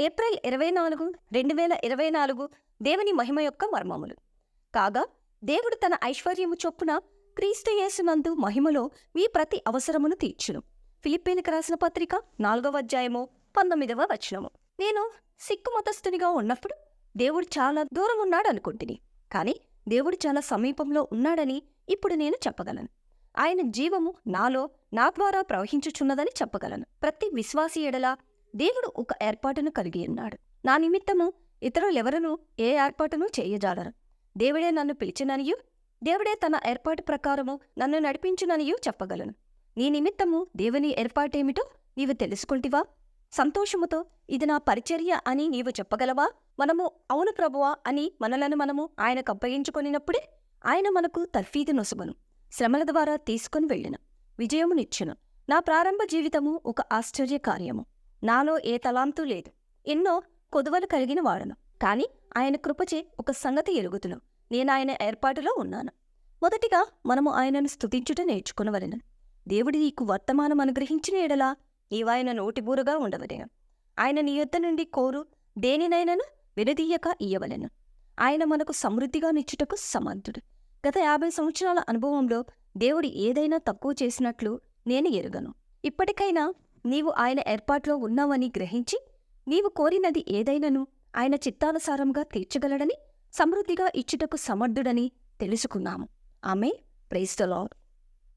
April ఇరవై నాలుగు రెండు వేల ఇరవై నాలుగు దేవుని మహిమ యొక్క మర్మములు. కాగా దేవుడు తన ఐశ్వర్యము చొప్పున క్రీస్తు యేసునందు మహిమలో మీ ప్రతి అవసరమును తీర్చును. ఫిలిప్పీన్కి రాసిన పత్రిక నాలుగవ అధ్యాయము పంతొమ్మిదవ వచనము. నేను సిక్కు మతస్థునిగా ఉన్నప్పుడు దేవుడు చాలా దూరం ఉన్నాడు అనుకుంటుని కానీ దేవుడు చాలా సమీపంలో ఉన్నాడని ఇప్పుడు నేను చెప్పగలను. ఆయన జీవము నాలో నా ద్వారా ప్రవహించుచున్నదని చెప్పగలను. ప్రతి విశ్వాసి ఎడల దేవుడు ఒక ఏర్పాటును కలిగి ఉన్నాడు. నా నిమిత్తము ఇతరులెవరను ఏ ఏర్పాటును చేయజాలరు. దేవుడే నన్ను పిలిచిననియు దేవుడే తన ఏర్పాటు ప్రకారము నన్ను నడిపించుననియూ చెప్పగలను. నీ నిమిత్తము దేవుని ఏర్పాటేమిటో నీవు తెలుసుకుంటివా? సంతోషముతో ఇది నా పరిచర్య అని నీవు చెప్పగలవా? మనము అవును ప్రభువా అని మనలను మనము ఆయనకు అప్పగించుకొనినప్పుడే ఆయన మనకు తర్ఫీదు నొసగును. శ్రమల ద్వారా తీసుకుని వెళ్ళిన. విజయమునిచ్చును. నా ప్రారంభ జీవితము ఒక ఆశ్చర్య కార్యము నాలో ఏ తలాంతూ లేదు. ఎన్నో కొదువలు కలిగిన వాడను. కాని ఆయన కృపచే ఒక సంగతి ఎరుగుతును నేను ఆయన ఏర్పాటులో ఉన్నాను. మొదటిగా మనము ఆయనను స్తుతించుట నేర్చుకునవలెను. దేవుడి నీకు వర్తమానం అనుగ్రహించిన ఎడలా నీవాయన నోటిబూరుగా ఉండవలెను. ఆయన నీ యొద్ద నుండి కోరు దేనినైనను విడదీయక ఇయ్యవలెను. ఆయన మనకు సమృద్ధిగా నిచ్చుటకు సమర్థుడు. గత యాభై సంవత్సరాల అనుభవంలో దేవుడు ఏదైనా తక్కువ చేసినట్లు నేను ఎరుగను. ఇప్పటికైనా నీవు ఆయన ఏర్పాట్లో ఉన్నావని గ్రహించి నీవు కోరినది ఏదైనను ఆయన చిత్తానుసారంగా తీర్చగలడని సమృద్ధిగా ఇచ్చుటకు సమర్థుడని తెలుసుకున్నాము. ఆమె ప్రైస్తలాడ్